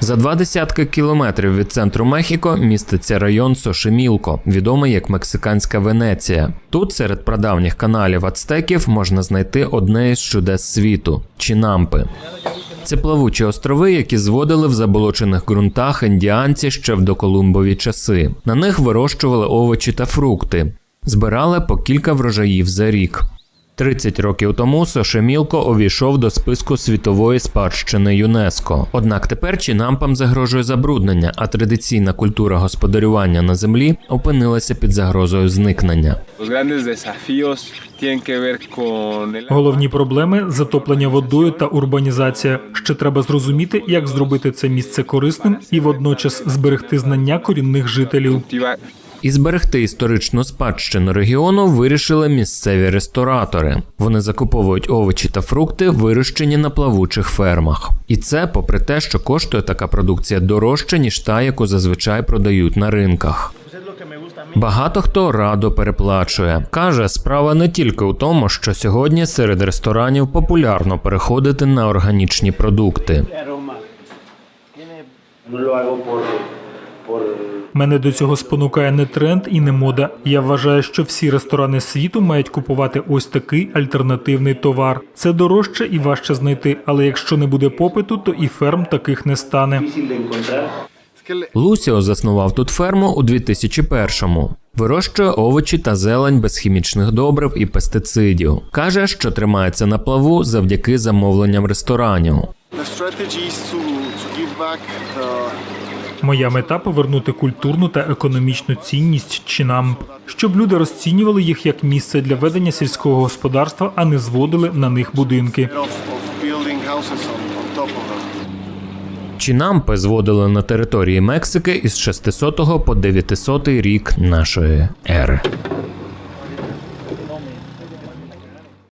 За два десятки кілометрів від центру Мехіко міститься район Сошемілко, відомий як Мексиканська Венеція. Тут серед прадавніх каналів ацтеків можна знайти одне із чудес світу Чінампи. Це плавучі острови, які зводили в заболочених ґрунтах індіанці ще в доколумбові часи. На них вирощували овочі та фрукти, збирали по кілька врожаїв за рік. 30 років тому Сошемілко увійшов до списку світової спадщини ЮНЕСКО. Однак тепер Чінампам загрожує забруднення, а традиційна культура господарювання на землі опинилася під загрозою зникнення. Головні проблеми затоплення водою та урбанізація. Ще треба зрозуміти, як зробити це місце корисним і водночас зберегти знання корінних жителів. І зберегти історичну спадщину регіону вирішили місцеві ресторатори. Вони закуповують овочі та фрукти, вирощені на плавучих фермах. І це попри те, що коштує така продукція дорожче, ніж та, яку зазвичай продають на ринках. Багато хто радо переплачує. Каже, справа не тільки у тому, що сьогодні серед ресторанів популярно переходити на органічні продукти. Мене до цього спонукає не тренд і не мода. Я вважаю, що всі ресторани світу мають купувати ось такий альтернативний товар. Це дорожче і важче знайти, але якщо не буде попиту, то і ферм таких не стане. Лусіо заснував тут ферму у 2001-му. Вирощує овочі та зелень без хімічних добрив і пестицидів. Каже, що тримається на плаву завдяки замовленням ресторанів. The Моя мета повернути культурну та економічну цінність чинам, щоб люди розцінювали їх як місце для ведення сільського господарства, а не зводили на них будинки. Чінампи зводили на території Мексики із 600 по 900 рік нашої ери.